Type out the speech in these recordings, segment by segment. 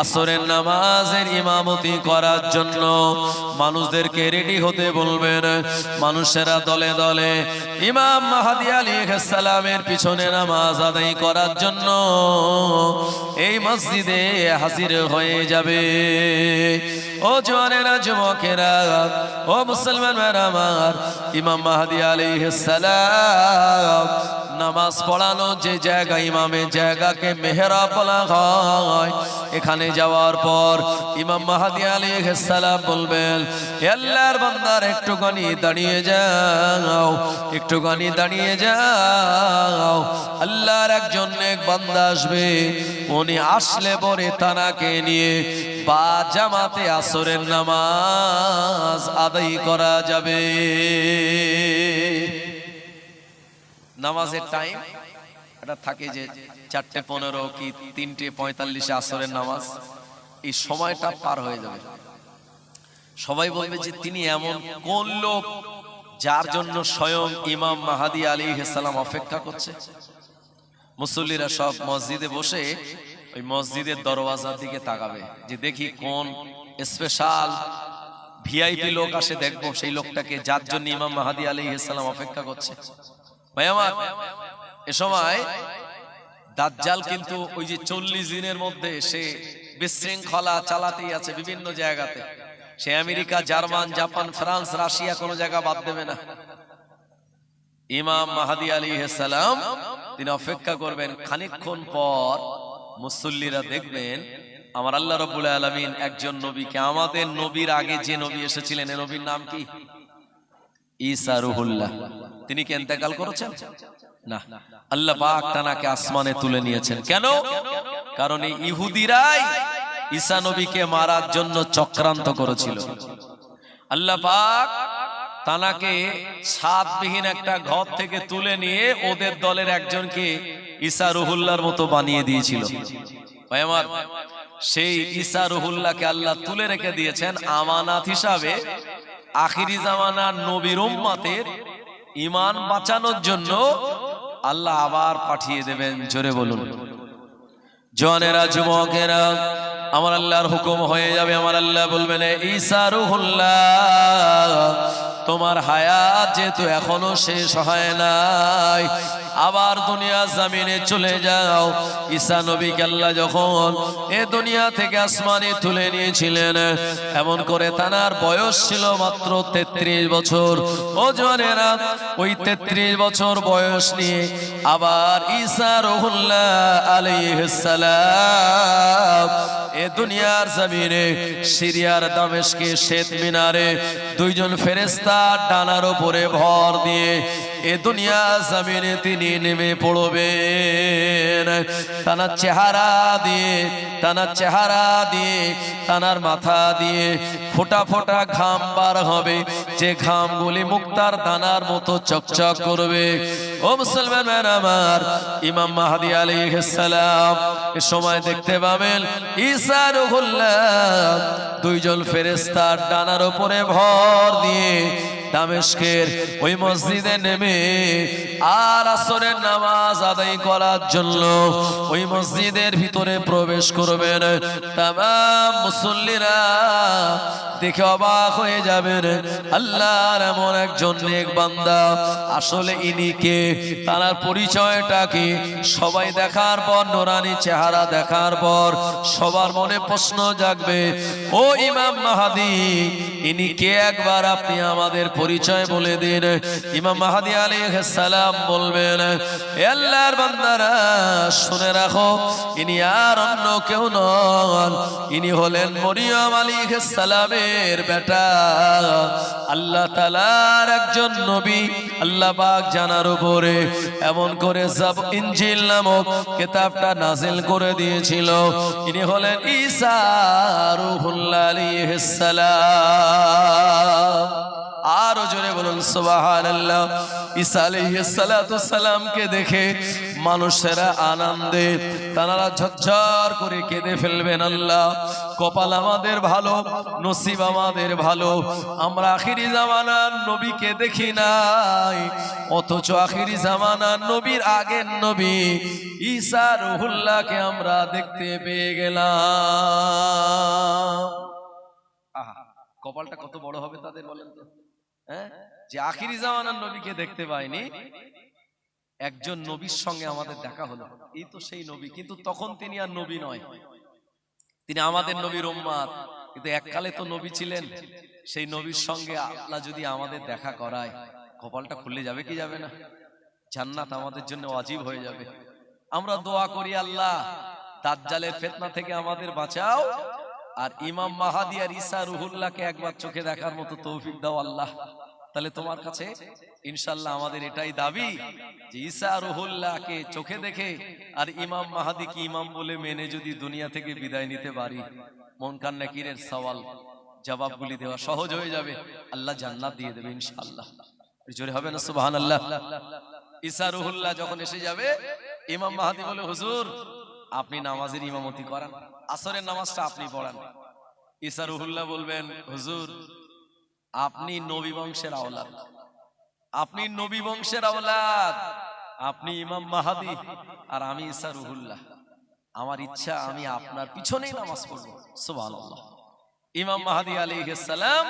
আসরের নামাজের ইমামতি করার জন্য মানুষদেরকে রেডি হতে বলবেন। মানুষেরা দলে দলে ইমাম মাহাদি আলী সালামের পিছনে নামাজ আদায় করার জন্য এই মসজিদে হাজির হয়ে যাবে। ও জোয়ানেরা যুবকেরা, ও মুসলমান আমার, ইমাম মাহাদি আলী সালাম, নামাজ পড়ানো যে জায়গা, ইমামের জায়গাকে মেহরা বলা হয়। এখানে যাওয়ার পর ইমাম মাহাদি আলী সালাম বলবেন, "হে আল্লাহর বান্দার, একটুখানি দাঁড়িয়ে যাও, একটুখানি দাঁড়িয়ে যাও। আল্লাহর একজন নেক বান্দা আসবে, উনি আসলে পরে তানাকে নিয়ে বা জামাতে আসরের নামাজ আদায় করা যাবে। নামাজের টাইম এটা থাকে যে চারটে পনেরো কি তিনটে পঁয়তাল্লিশে আসরের নামাজ। এই সময়টা পার হয়ে যাবে। সবাই বলবে যে তিনি এমন কোন লোক যার জন্য স্বয়ং ইমাম মাহাদি আলী সালাম অপেক্ষা করছে? মুসল্লিরা সব মসজিদে বসে ওই মসজিদের দরওয়াজার দিকে তাকাবে যে দেখি কোন স্পেশাল ভিআইপি লোক আসে দেখব সেই লোকটাকে যার জন্য ইমাম মাহাদি আলী সালাম অপেক্ষা করছে। ভাই আমার, এ সময় দাজ্জাল কিন্তু ওই যে চল্লিশ দিনের মধ্যে সে বিশৃঙ্খলা চালাতেই আছে বিভিন্ন জায়গাতে। সে America, German, Japan, France, Russia কোনো জায়গা বাদ দেবে না। ইমাম মাহাদি আলী সালাম, তিনি অপেক্ষা করবেন খানিকক্ষণ পর মুসল্লিরা দেখবেন, আমার আল্লাহ রবুল আলমিন একজন নবীকে আমাদের নবীর আগে যে নবী এসেছিলেন, এ নবীর নাম কি? ঈসা রুহুল্লাহ। তিনি কি এতেকাল করেছেন? না। আল্লাহ পাক তানাকে আসমানে তুলে নিয়েছেন। কেন? কারণ এই ইহুদিরাই ঈসা নবীকে মারার জন্য চক্রান্ত করেছিল। আল্লাহ পাক তানাকে সাতবিহীন একটা ঘর থেকে তুলে নিয়ে ওদের দলের একজনকে ঈসা রহুল্লার মতো বানিয়ে দিয়েছিল। সেই ঈসা রুহুল্লাহকে আল্লাহ তুলে রেখে দিয়েছেন আমানাত হিসাবে আখিরি জামানার নবীর উম্মাতের ইমান বাঁচানোর জন্য আল্লাহ আবার পাঠিয়ে দেবেন। জোরে বলুন। জনেরা যুবকেরা আমার আল্লাহর হুকুম হয়ে যাবে, আমার আল্লাহ বলবেন ঈসা রুহুল্লাহ, তোমার হায়াত যেহেতু এখনও শেষ হয় নাই, আবার দুনিয়া জামিনে চলে যাও। ঈসা নবী আল্লাহ যখন এ দুনিয়া থেকে আসমানে তুলে নিয়েছিলেন, এমন করে তানার বয়স ছিল মাত্র তেত্রিশ বছর। ও ওই তেত্রিশ বছর বয়স নিয়ে আবার ঈসা রহুল্লাহ আলাইহিস সালাম এ দুনিয়ার জমিনে, সিরিয়ার দামেশকে শ্বেত মিনারে, দুইজন ফেরেস্তা ডানার উপরে ভর দিয়ে এ দুনিয়া জমিনে তিনি নেমে পড়বেন। তানার চেহারা দিয়ে তানার চেহারা দিয়ে তানার মাথা দিয়ে ফোটা ফোটা ঘাম বার হবে। যে ঘামগুলি মুক্তার দানার মতো চকচক করবে। ও মুসলমান ম্যান আমার, ইমাম মাহাদি আলাইহিস সালাম, এ সময় দেখতে পাবেন রুহুল্লাহ দুইজন ফেরেস্তার ডানার উপরে ভর দিয়ে দামেশকের ওই মসজিদে নেমে আর আসরের নামাজ আদায় করার জন্য ওই মসজিদের ভিতরে প্রবেশ করবেন। তাম মুসল্লিরা দেখে অবাক হয়ে যাবেন। আল্লাহর এমন একজন নেক বান্দা। আসলে ইনি কে? তার পরিচয়টা কি? সবাই দেখার পর, নোরানি চেহারা দেখার পর সবার মনে প্রশ্ন জাগবে, ও ইমাম মাহাদি, ইনি কে একবার আপনি আমাদের পরিচয় বলে দিন। ইমাম মাহাদি আলী সালাম বলবেন, "এ আল্লাহর বান্দারা, শুনে রাখো, ইনি আর অন্য কেউ নন। ইনি হলেন মরিয়ম আলী সালামের বেটা। আল্লাহ তালার একজন নবী, আল্লাহ পাক জানার উপরে এমন করে সব ইঞ্জিল নামক কেতাবটা নাজিল করে দিয়েছিল। ইনি হলেন ঈসা রুহুল্লাহ আলাইহিস সালাম আরও জোরে বলুন, সুবহানাল্লাহ। ঈসা আলাইহিস সালাতু সালামকে দেখে মানুষেরা আনন্দে, তারা ঝরঝর করে কেঁদে ফেলবেন আল্লাহ। কপাল আমাদের ভালো, নসিব আমাদের ভালো। আমরা আখিরি জামানার নবীকে দেখি নাই, অথচ আখিরি জামানার নবীর আগের নবী ঈসা রুহুল্লাহকে আমরা দেখতে পেয়ে গেলাম। কপালটা কত বড় হবে তাদের বলেন তো। হ্যাঁ? যে আখিরি জামানার নবীকে দেখতে পাইনি একজন নবীর সঙ্গে আমাদের দেখা হলো। এই তো সেই নবী। কিন্তু তখন তিনি আর নবী নয়। তিনি আমাদের নবীর উম্মাদ। কিন্তু এককালে তো নবী ছিলেন। সেই নবীর সঙ্গে আল্লাহ যদি আমাদের দেখা করায় কপালটা খুলে যাবে কি যাবে না? জান্নাত আমাদের জন্য অজীব হয়ে যাবে। আমরা দোয়া করি আল্লাহ দাজ্জালের ফেতনা থেকে আমাদের বাঁচাও। আর ইমাম মাহাদি আর ঈসা রুহুল্লাহকে একবার চোখে দেখার মতো তৌফিক দাও। আল্লাহ তাহলে তোমার কাছে ইনশাল্লাহ আমাদের এটাই দাবি যে ঈসা রুহুল্লাহকে চোখে দেখে আর ইমাম মাহাদিকে ইমাম বলে মেনে যদি দুনিয়া থেকে বিদায় নিতে পারি, মন কান্না কিরের সওয়াল, জবাবগুলি দেওয়া সহজ হয়ে যাবে। আল্লাহ জান্নাত দিয়ে দেবে ইনশাআল্লাহ। জোরে হবে না সুবহান আল্লাহ ঈসা রুহুল্লাহ যখন এসে যাবে, ইমাম মাহাদি বলে, হুজুর, আপনি নামাজের ইমামতি করান, আসরের নামাজটা আপনি পড়ান। ঈসা রুহুল্লাহ বলবেন, হুজুর আপনি নবী বংশের আওলাদ। আপনি নবী বংশের আওলাদ। আপনি ইমাম মাহাদি। আর আমি ঈসা রুহুল্লাহ আমার ইচ্ছা আমি আপনার পিছনেই নামাজ পড়ব। সুবহানাল্লাহ। ইমাম মাহাদি আলাইহিস সালাম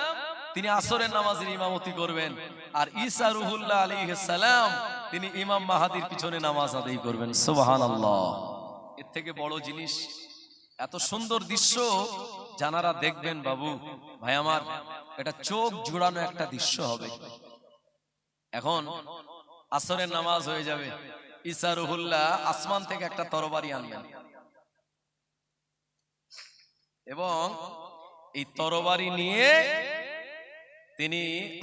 তিনি আসরের নামাজের ইমামতি করবেন। আর ঈসা রুহুল্লাহ আলাইহিস সালাম তিনি ইমাম মাহাদির পিছনে নামাজ আদায় করবেন। সুবহানাল্লাহ। এর থেকে বড় জিনিস এত সুন্দর দৃশ্য জানারা দেখবেন বাবু, ভাই আমার, এটা চোখ জুড়ানো একটা দৃশ্য হবে। এখন আসরের নামাজ হয়ে যাবে। ঈসা রুহুল্লাহ আসমান থেকে একটা তরবারি আনবেন। এবং এই তরবারি নিয়ে তিনি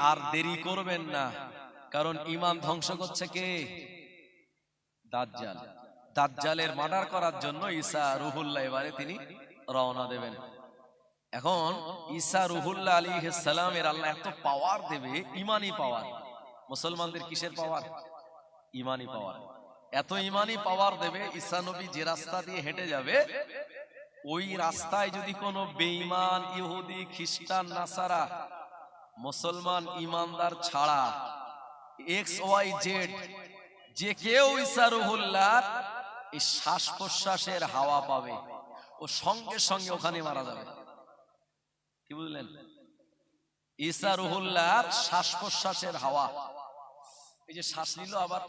আর দেরি করবেন না, কারণ ইমান ধ্বংস করছে কে? দাজ্জাল। দাজ্জালের মার্ডার করার জন্য ইসা রুহুল্লাহ এবারে তিনি রওনা দেবেন। এখন ঈসা রুহুল্লাহ আলী সালামের আল্লাহ এত পাওয়ার দেবে ইমানি পাওয়ার মুসলমানদের কিসের পাওয়ার ইমানি পাওয়ার এত ইমানি পাওয়ার দেবে, ঈসা নবী যে রাস্তা দিয়ে হেঁটে যাবে, ওই রাস্তায় যদি কোনো বেঈমান, ইহুদি, খ্রিস্টান, নাসারা মুসলমান ইমানদার ছাড়া এক্স ওয়াই জেড যে কেউ ঈসা রুহুল্লাহ এই শ্বাস প্রশ্বাসের হাওয়া পাবে, ও সঙ্গে সঙ্গে ওখানে মারা যাবে। কি বুঝলেন ঈসা রুহুল্লাহর শ্বাস প্রশ্বাসের হাওয়া। এই যে শ্বাস নিল আবার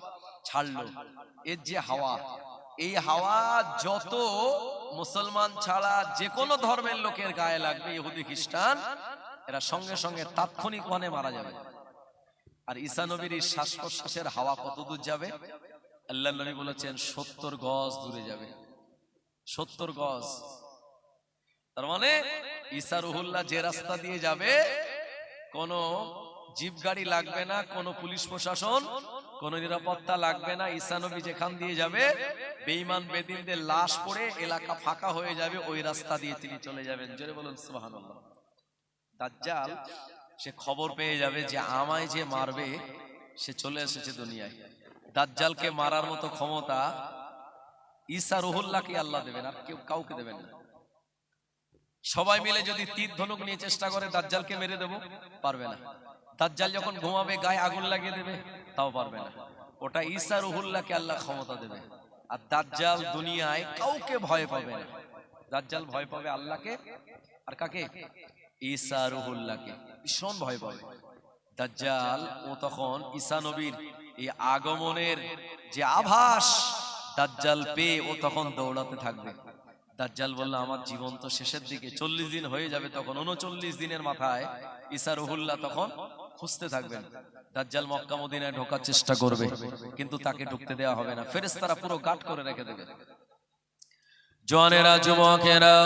ছাড়লো। এর যে হাওয়া এই হাওয়া যত মুসলমান ছাড়া যে কোনো ধর্মের লোকের গায়ে লাগবে ইহুদি খ্রিস্টান এরা সঙ্গে সঙ্গে তাৎক্ষণিক মানে মারা যাবে। আর ঈসা নবীর এই শ্বাস প্রশ্বাসের হাওয়া কত দূর যাবে? আল্লাহ নবী বলেছেন সত্তর গজ দূরে যাবে। সত্তর গজ। তার মানে ঈসা রুহুল্লাহ যে রাস্তা দিয়ে যাবে, কোনো জিপ গাড়ি লাগবে না, কোনো পুলিশ প্রশাসন, কোনো নিরাপত্তা লাগবে না, ঈসা নবী যেখান দিয়ে যাবে, বেঈমান বেদিনদের লাশ পড়ে এলাকা ফাঁকা হয়ে যাবে, ওই রাস্তা দিয়ে তিনি চলে যাবেন। জোরে বলুন, সুবহানাল্লাহ। দাজ্জাল, সে খবর পেয়ে যাবে যে আমায় যে মারবে, সে চলে এসেছে দুনিয়ায়। দাজ্জালকে মারার মতো ক্ষমতা ঈসা রুহুল্লাহকে আল্লাহ দেবেন, আর কেউ কাউকে দেবেন না। সবাই মিলে যদি তীর ধনুক নিয়ে চেষ্টা করে, দাজ্জালকে মেরে দেব? পারবে না। দাজ্জাল যখন ঘুমাবে, গায়ে আগুন লাগিয়ে দেবে, তাও পারবে না। ওটা ঈসা রুহুল্লাহকে আল্লাহ ক্ষমতা দেবে। আর দাজ্জাল দুনিয়ায় কাউকে ভয় পাবে না। দাজ্জাল ভয় পাবে আল্লাহকে। আর কাকে? ঈসা রুহুল্লাহকে। ভীষণ ভয় পাবে। দাজ্জাল ও তখন ঈসা নবীর এই আগমনের যে আভাস, দাজ্জাল পেয়ে ও তখন দৌড়াতে থাকবে। দাজ্জাল বলল, আমার জীবন তো শেষের দিকে। চল্লিশ দিন হয়ে যাবে তখন, উনচল্লিশ দিনের মাথায় ঈসা রুহুল্লাহ তখন খুঁজতে থাকবেন। দাজ্জাল মক্কা মদিনায় ঢোকার চেষ্টা করবে, কিন্তু তাকে ঢুকতে দেওয়া হবে না। ফেরেশতারা পুরো গাট করে রেখে দেবে। জওয়ানেরা যুবকেরা,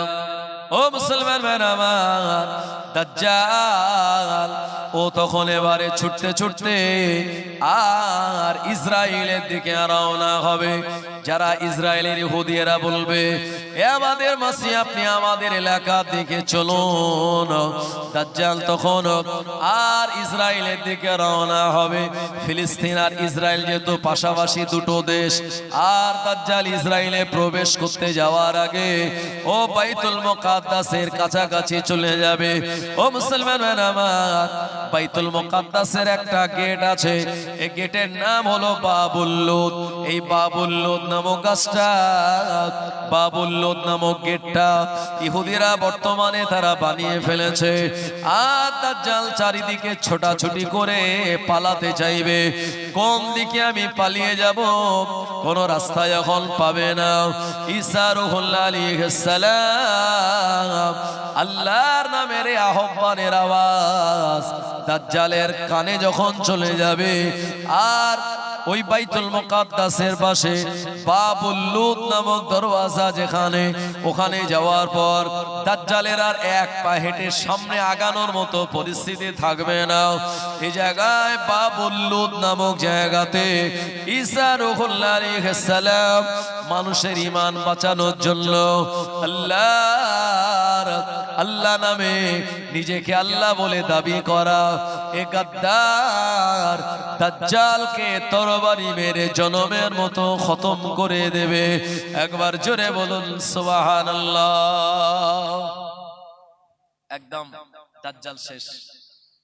ও মুসলমান আমার, দাজ্জাল, ও তখন এবারে ছুটতে ছুটতে আর ইসরায়েলের দিকে রওনা হবে। যারা ইসরায়েলের ইহুদিয়েরা বলবে, এ আমাদের মাসি, আপনি আমাদের এলাকা দিকে চলুন। দাজ্জাল তখন আর ইসরায়েলের দিকে রওনা হবে। ফিলিস্তিন আর ইসরায়েল যেহেতু পাশাপাশি দুটো দেশ, আর দাজ্জাল ইসরায়েলে প্রবেশ করতে যাওয়ার আগে ও বাইতুল মুকাদ্দাসের কাছাকাছি চলে যাবে। ও মুসলমান আমার, বাইতুল মুকাদ্দাসের একটা গেট আছে। এই গেটের নাম হলো বাবুল্লুদ এই বাবুল্লুদ নামক গাছটা, বাবুল্লুদ নামক গেটটা ইহুদিরা বর্তমানে তারা বানিয়ে ফেলেছে। আর তার জাল চারিদিকে ছোটাছুটি করে পালাতে চাইবে। কোন দিকে আমি পালিয়ে যাব, কোন রাস্তা এখন পাবে না। রুহুল্লাহ আল্লাহর নামের আহ্বানের আওয়াজ দাজ্জালের কানে যখন চলে যাবে, আর ওই বাইতুল মুকাদ্দাসের পাশে বাবুল লুত নামক দরওয়াজা যেখানে, ওখানে যাওয়ার পর দাজ্জালের আর এক পা হেঁটে সামনে আগানোর মতো পরিস্থিতি থাকবে না। এই জায়গায় বাবুল লুত নামক জায়গাতে ঈসা রুহুল্লাহ আলাইহিস সালাম মানুষের ঈমান বাঁচানোর জন্য আল্লাহর আল্লাহ নামে নিজেকে আল্লাহ বলে দাবি করা। এ গাদ্দার দাজ্জালকে তরবারি মেরে জনমের মতো খতম করে দেবে। একবার জোরে বলুন, সুবহানাল্লাহ। একদম দাজ্জাল শেষ।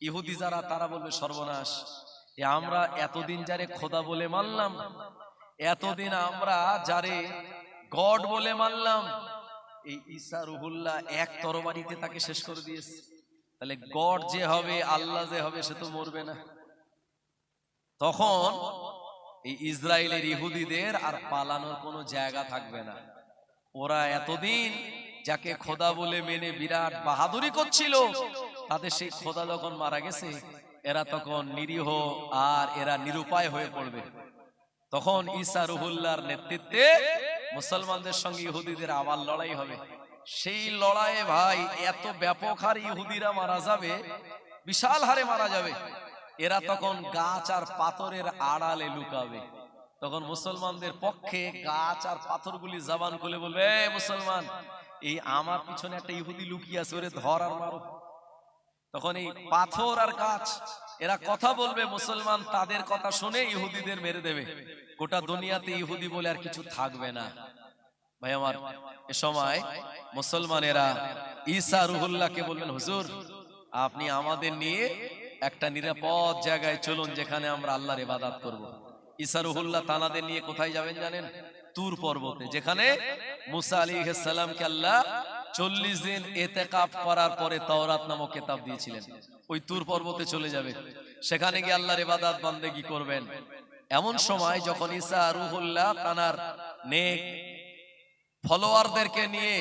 ইহুদি যারা, তারা বলবে সর্বনাশ। এ আমরা এতদিন যারে খোদা বলে মানলাম, এতদিন আমরা যারে গড বলে মানলাম এই ঈসা রুহুল্লাহ এক তরবারিতে তাকে শেষ করে দিয়েছে। তাহলে গড যে হবে আল্লাহ যে হবে সে তো মরবে না। তখন এই ইসরায়েলের ইহুদিদের আর পালানোর কোনো জায়গা থাকবে না। ওরা এতদিন যাকে খোদা বলে মেনে বিরাট বাহাদুরি করছিল তাদের সেই খোদা যখন মারা গেছে এরা তখন নিরীহ আর এরা নিরুপায় হয়ে পড়বে। তখন ঈসা রুহুল্লাহর নেতৃত্বে মুসলমানদের সঙ্গে ইহুদিদের আবার লড়াই হবে। সেই লড়াইয়ে ভাই এত ব্যাপক হারে ইহুদিরা মারা যাবে বিশাল হারে মারা যাবে। এরা তখন গাছ আর পাথরের আড়ালে লুকাবে। তখন মুসলমানদের পক্ষে গাছ আর পাথরগুলি জবান খুলে বলবে মুসলমান এই আমার পিছনে একটা ইহুদি লুকিয়ে আছে ওরে ধর আর মারো। তখন এই পাথর আর গাছ এরা কথা বলবে মুসলমান তাদের কথা শুনে ইহুদিদের মেরে দেবে। গোটা দুনিয়াতে ইহুদি বলে আর কিছু থাকবে না। ভাই আমার এ সময় মুসলমানেরা ঈসা রুহুল্লাহকে বলবেন হুজুর আপনি আমাদের নিয়ে একটা নিরাপদ জায়গায় চলুন যেখানে আমরা আল্লাহর ইবাদত করব। ঈসা রুহুল্লাহ তানাদের নিয়ে কোথায় যাবেন জানেন? তুর পর্বতে যেখানে মুসা আলী সালামকে আল্লাহ চল্লিশ দিন এতেকাপ করার পরে তাওরাত নামক কেতাব দিয়েছিলেন। ওই তুর পর্বতে চলে যাবে। সেখানে গিয়ে আল্লাহর ইবাদত বান্দেগি করবেন। এমন সময় যখন ঈসা রুহুল্লাহ তানার নেক ফলোয়ারদেরকে নিয়ে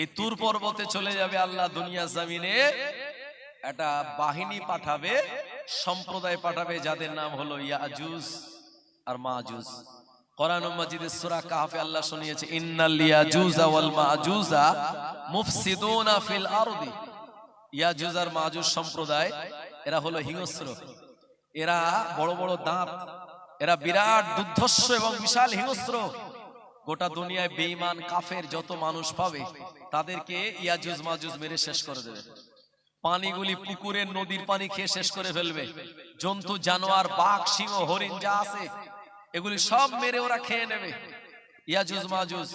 এই তুর পর্বতে চলে যাবে আল্লাহ দুনিয়া জামিনে, একটা বাহিনী পাঠাবে, সম্প্রদায় পাঠাবে যাদের নাম হলো ইয়াজুজ আর মাজুজ। কোরআন মাজিদের সূরা কাহফে আল্লাহ শুনিয়েছে, ইন্নাল ইয়াজুজা ওয়াল মাজুজা মুফসিদুনা ফিল আরদি। ইয়াজুজ আর মাজুজ সম্প্রদায়, এরা হলো হিংস্র। এরা বড় বড় দাঁত, এরা বিরাট দুর্ধর্ষ এবং বিশাল হিংস্র। গোটা দুনিয়ায় বেঈমান, কাফের যত মানুষ পাবে, তাদেরকে ইয়াজুজ মাজুজ মেরে শেষ করে দেবে। পানিগুলি পুকুরের নদীর পানি খেয়ে শেষ করে ফেলবে। জন্তু, জানোয়ার, বাঘ, সিংহ, হরিণ যা আছে এগুলি সব মেরে ওরা খেয়ে নেবে। ইয়াজুজ মাজুজ।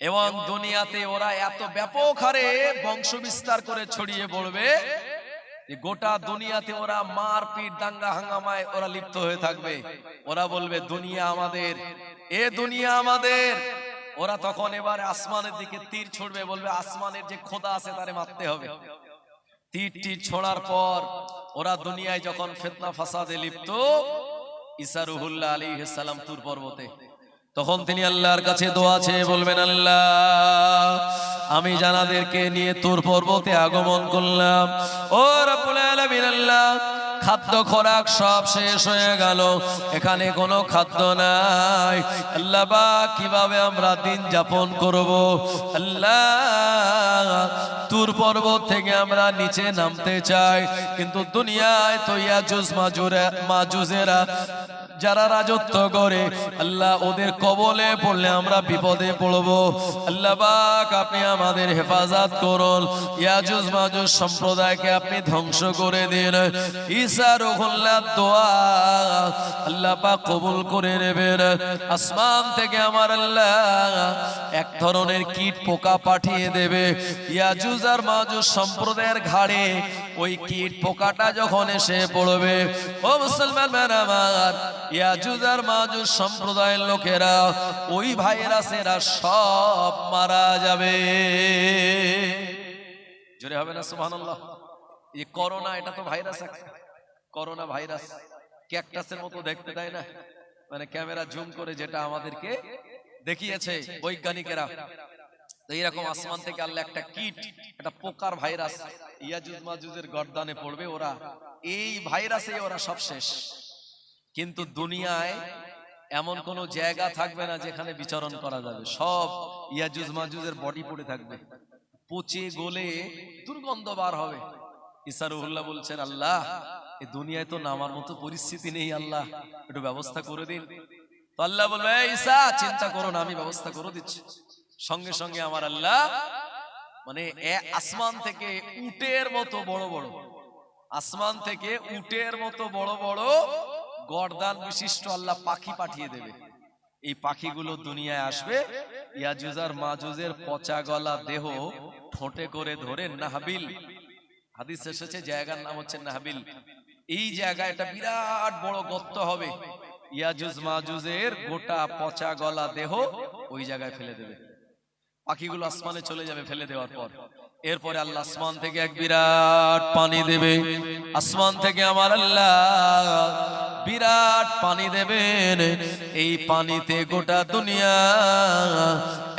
এবং দুনিয়াতে ওরা এত ব্যাপক হারে বংশ বিস্তার করে ছড়িয়ে পড়বে গোটা দুনিয়াতে ওরা মারপিট দাঙ্গা হাঙ্গামায় ওরা লিপ্ত হয়ে থাকবে। ওরা বলবে দুনিয়া আমাদের। এ দুনিয়া আমাদের। ওরা তখন এবারে আসমানের দিকে তীর ছুড়বে বলবে আসমানের যে খোদা আছে তারে মারতে হবে। তীর তীর ছোড়ার পর ওরা দুনিয়ায় যখন ফেতনা ফাসাদে লিপ্ত ইসারুহুল্লাহ আলী সালাম তুর পর্বতে। তখন তিনি আল্লাহর কাছে দোয়া চেয়ে বলবেন, আল্লাহ, আমি জানাদেরকে নিয়ে তোর পর্বতে আগমন করলাম। ও রব্বুল আলামিন, আল্লাহ, খাদ্য খোরাক সব শেষ হয়ে গেল। এখানে কোনো খাদ্য নাই। আল্লাহ বা কীভাবে আমরা দিন যাপন করব? আল্লাহ তুর পর্বত থেকে আমরা নিচে নামতে চাই। কিন্তু দুনিয়ায় তো ইয়াজুজ মাজুরা মাজুজেরা যারা রাজত্ব করে, আল্লাহ ওদের কবলে পড়লে আমরা বিপদে পড়ব। আল্লাহ আপনি আমাদের হেফাজত করুন। ইয়াজুজ মাজুজ সম্প্রদায়কে আপনি ধ্বংস করে দিন। ঈসা রুহুল্লাহ দোয়া আল্লাহ পাক কবুল করে নেবেন। আসমান থেকে আমার আল্লাহ এক ধরনের কীট পোকা পাঠিয়ে দেবে। ইয়াজুজ আর মাজুজ সম্প্রদায়ের ঘাড়ে ওই কীট পোকাটা যখন এসে পড়বে, ও মুসলমান আমার ইয়াজুজ আর মাজুজ সম্প্রদায়ের লোকেরা, ওই ভাইরাসেরা সব মারা যাবে। জোরে হবে না, সুবহানাল্লাহ। এই করোনা, এটা তো ভাইরাস করোনা ভাইরাস, ক্যাকটাসের মতো দেখতে দেয় না? মানে ক্যামেরা জুম করে যেটা আমাদেরকে দেখিয়েছে বৈজ্ঞানিকেরা। এইরকম আসমান থেকে আল্লাহ একটা কিট একটা পোকার ভাইরাস ইয়াজুজ মাজুজের গর্দানে পড়বে ওরা এই ভাইরাসে ওরা সব শেষ। কিন্তু দুনিয়ায় এমন কোন জায়গা থাকবে না যেখানে বিচরণ করা যাবে। সব ইয়াজুজ মাজুজের বডি পড়ে থাকবে। পচে গলে দুর্গন্ধ বার হবে। ইসারুল্লাহ বলছেন আল্লাহ এই দুনিয়ায় তো নামার মতো পরিস্থিতি নেই আল্লাহ একটু ব্যবস্থা করে দিন। তো আল্লাহ বলবে "এই ঈসা চিন্তা করো না আমি ব্যবস্থা করে দিচ্ছি। সঙ্গে সঙ্গে আমার আল্লাহ মানে এ- আসমান থেকে উটের মতো বড় বড়। আসমান থেকে উটের মতো বড় বড় গর্দান বিশিষ্ট আল্লাহ পাখি পাঠিয়ে দেবে। এই পাখিগুলো দুনিয়ায় আসবে। ইয়াজুজার মাজুজের পচা গলা দেহ ঠোঁটে করে ধরে নাহাবিল। হাদিস এসেছে জায়গার নাম হচ্ছে নাহাবিল। এই জায়গায় একটা বিরাট বড় গর্ত হবে। ইয়াজুজ মাজুজের গোটা পচা গলা দেহ ওই জায়গায় ফেলে দেবে। পাখিগুলো আসমানে চলে যাবে ফেলে দেওয়ার পর। এরপরে আল্লাহ আসমান থেকে এক বিরাট পানি দেবে। আসমান থেকে আমার আল্লাহ বিরাট পানি দেবেন। এই পানিতে গোটা দুনিয়া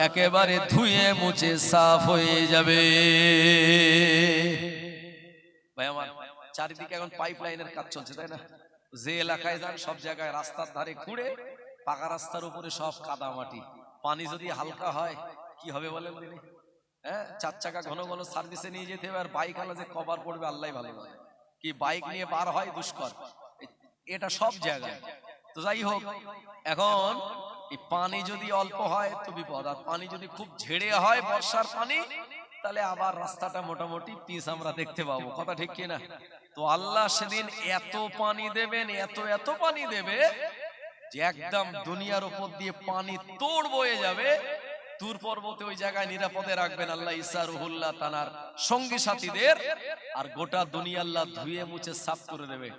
একেবারে ধুয়ে মুছে সাফ হয়ে যাবে। ভাই আমার চারিদিকে এখন পাইপ লাইনের কাজ চলছে তাই না? যে এলাকায় যান সব জায়গায় রাস্তার ধারে খুঁড়ে পাকা রাস্তার উপরে সব কাদা মাটি। পানি যদি হালকা হয় কি হবে বলেন দিনে হ্যাঁ চার চাকা ঘন ঘন সার্ভিসে নিয়ে যেতে হবে, আর বাইক আলা যে কভার পড়বে আল্লাহ ভালো। কি বাইক নিয়ে বার হয়? দুষ্কর। এটা সব জায়গায়। তো যাই হোক, এখন পানি যদি অল্প হয়, তো বিপদ। আর পানি যদি খুব ঝেড়ে হয়, বর্ষার পানি, তাহলে আবার রাস্তাটা মোটামুটি পিস আমরা দেখতে পাবো। কথা ঠিক কিনা? তো আল্লাহ সেদিন এত পানি দেবেন, এত এত পানি দেবে, যে একদম দুনিয়ার উপর দিয়ে পানি তোড় বয়ে যাবে তুর পর্বতে ওই জায়গায় নিরাপদে রাখবেন আল্লাহ ইসা রুহুল্লাহ তানার সঙ্গী সাথীদের, আর গোটা দুনিয়া আল্লাহ ধুয়ে মুছে সাফ করে দেবে।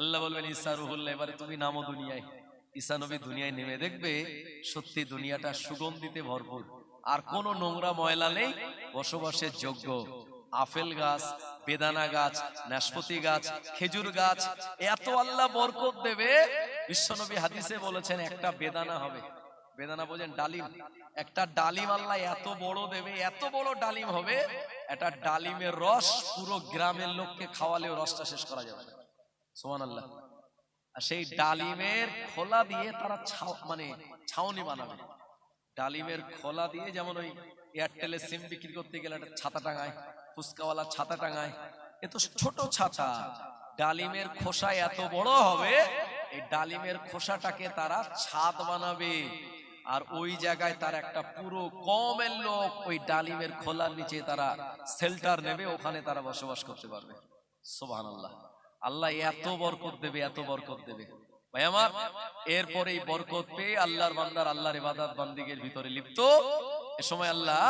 আল্লাহ বলবেন ইসা রুহুল্লাহ, এবারে তুমি নামো দুনিয়ায়। ঈসা নবী দুনিয়ায় নেমে দেখবে, সত্যি দুনিয়াটা সুগন্ধিতে ভরপুর। আর কোনো নোংরা ময়লা নেই, বসবাসের যোগ্য। আপেল গাছ, বেদানা গাছ, নাশপতি গাছ, খেজুর গাছ, এত আল্লাহ বরকত দেবে। বিশ্বনবী হাদিসে বলেছেন, একটা বেদানা হবে। বেদানা বোঝেন ডালিম। একটা ডালিম আল্লাহ এত বড় দেবে, এত বড় ডালিম হবে, একটা ডালিমের রস পুরো গ্রামের লোককে খাওয়ালেও রসটা শেষ করা যাবে। সোমান আল্লাহ আর সেই ডালিমের খোলা দিয়ে তারা মানে ছাউনি বানাবে। ডালিমের খোলা দিয়ে যেমন ওই এয়ারটেলের সিম বিক্রি করতে গেলে একটা ছাতা টাঙায়, ফুচকাওয়ালা ছাতা টাঙায়, এ তো ছোট ছাতা। ডালিমের খোসা এত বড় হবে, এই ডালিমের খোসাটাকে তারা ছাদ বানাবে। আর ওই জায়গায় তার একটা পুরো কমের লোক ওই ডালিমের খোলার নিচে তারা শেল্টার নেবে, ওখানে তারা বসবাস করতে পারবে। সোভান আল্লাহ আল্লাহ এত বরকত দেবে, এত বরকত দেবে। ভাই আমার, এরপরে এই বরকত পেয়ে আল্লাহর বান্দার আল্লাহর ইবাদত বান্দিগের ভিতরে লিপ্ত। এ সময় আল্লাহ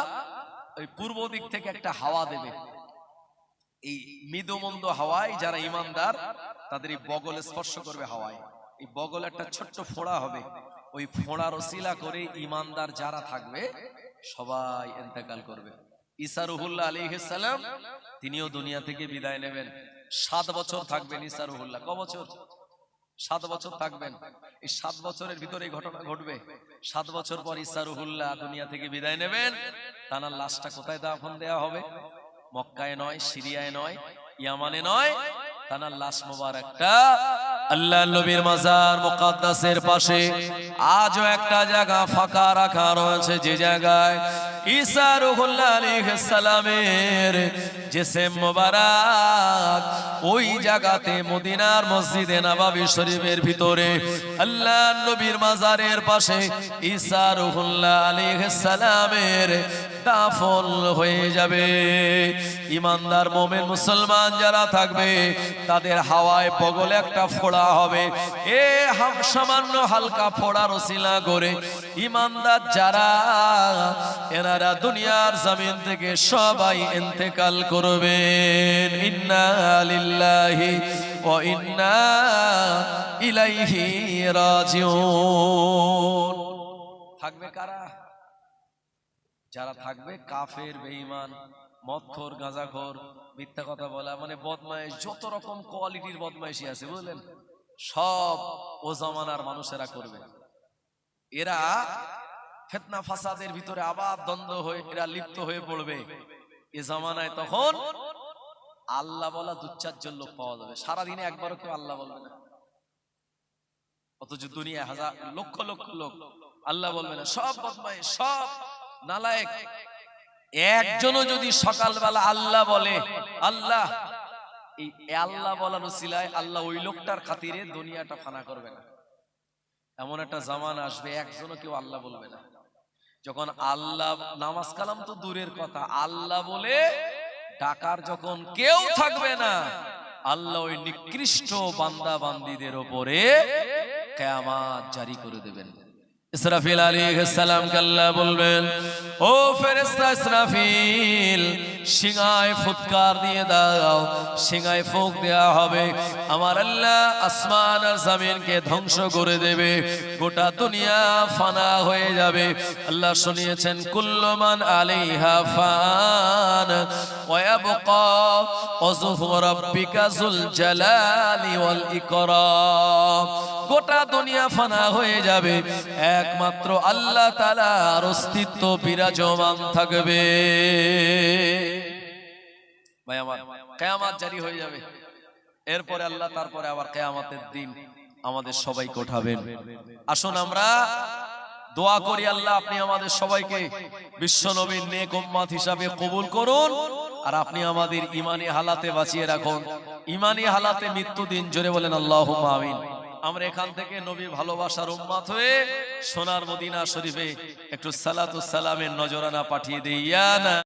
ওই পূর্ব দিক থেকে একটা হাওয়া দেবে। এই মৃদুমন্দ হাওয়ায় যারা ইমানদার, তাদের এই বগলে স্পর্শ করবে হাওয়ায়। এই বগল একটা ছোট্ট ফোড়া হবে। ওই ফোড়ার ওসিলা করে ইমানদার যারা থাকবে, সবাই এন্তেকাল করবে। ঈসা রুহুল্লাহ আলাইহিসসালাম তিনিও দুনিয়া থেকে বিদায় নেবেন। সাত বছর থাকবেন ঈসা রুহুল্লাহ। ক বছর? সাত বছর থাকবেন। এই সাত বছরের ভিতরে এই ঘটনা ঘটবে। সাত বছর পর ঈসা রুহুল্লাহ দুনিয়া থেকে বিদায় নেবেন। তানার লাশটা কোথায় দাফন দেওয়া হবে? মক্কায় নয়, সিরিয়ায় নয়, ইয়ামানে নয়। তানার লাশ মোবারকটা আল্লাহ নবীর মাজার মোকাদ্দাসের পাশে আজও একটা জায়গা ফাঁকা রাখা রয়েছে যে জায়গায় ঈসা রুহুল্লাহ আলাইহিস সালামের জিসম মোবারক ওই জায়গাতে মদিনার মসজিদে নববী শরীফের ভিতরে আল্লাহ নবীর মাজারের পাশে ঈসা রুহুল্লাহ আলাইহিস সালামের দাফন হয়ে যাবে। ইমানদার মোমেন মুসলমান যারা থাকবে, তাদের হাওয়ায় বগলে একটা ফোড়া হবে। এ সামান্য হালকা ফোড়ার ওসিলা করে ইমানদার যারা এনারা দুনিয়ার জমিন থেকে সবাই ইন্তেকাল করবেন ইন্না লিল্লাহি ওয়া ইন্না ইলাইহি রাজিউন। থাকবে কারা? যারা থাকবে কাফের, বেঈমান মৎখর গাঁজাখোর, মিথ্যা কথা বলা মানে বদমাইশ যত রকম কোয়ালিটির বদমাইশি আছে, বুঝলেন? সব ও জামানার মানুষেরা করবে। এরা ফেতনা ফাসাদের ভিতরে আবার দ্বন্দ্ব হয়ে, এরা লিপ্ত হয়ে পড়বে। এ জামানায় তখন আল্লাহ বলা দুচ্চারজন লোক পাওয়া যাবে। সারাদিনে একবারও কেউ আল্লাহ বলবে না। অথচ দুনিয়া হাজার, লক্ষ লক্ষ লোক আল্লাহ বলবে না। সব বদমাই সব নালায়েক। একজনও যদি সকালবেলা আল্লাহ বলে, আল্লাহ, এই আল্লাহ বলার উসিলায় আল্লাহ ওই লোকটার খাতিরে দুনিয়াটা ফানা করবে না। এমন একটা জামান আসবে, একজনও কেউ আল্লাহ বলবে না। যখন আল্লাহ, নামাজ কালাম তো দূরের কথা, আল্লাহ বলে ডাকার যখন কেউ থাকবে না, আল্লাহ ওই নিকৃষ্ট বান্দা বান্দিদের ওপরে কেয়ামাত জারি করে দেবেন। ইসরাফিল আলাইহিস সালাম আল্লাহ বলবেন, ও ফেরেশতা ইসরাফিল সিংহায় ফুৎকার দিয়ে দাও সিংহায় ফুক দেয়া হবে। আমার আল্লাহ আসমান আর জামিনকে ধ্বংস করে দেবে। গোটা দুনিয়া ফানা হয়ে যাবে। আল্লাহ শুনিয়েছেন, কুল্লমান আলাইহা ফান ওয়া ইয়াবকা ওয়াজহু রাব্বিকা যুল জালালি ওয়াল ইকরাম। গোটা দুনিয়া ফানা হয়ে যাবে। একমাত্র আল্লাহ তাআলার অস্তিত্ব বিরাজমান থাকবে। ভাই আমার কিয়ামত জারি হয়ে যাবে। এরপরে আল্লাহ তারপরে আবার কিয়ামতের দিন আমাদের সবাইকে উঠাবেন আসুন আমরা দোয়া করি আল্লাহ আপনি আমাদের সবাইকে বিশ্ব নবীর নেক উম্মাত হিসাবে কবুল করুন আর আপনি আমাদের ইমানি হালাতে বাঁচিয়ে রাখুন। ইমানি হালাতে মৃত্যু দিন জোরে বলেন আল্লাহ আমিন। আমরা এখান থেকে নবী ভালোবাসার উম্মাত হয়ে সোনার মদিনা শরীফে একটু সালাতু সালামের নজরানা পাঠিয়ে দিই। ইয়া না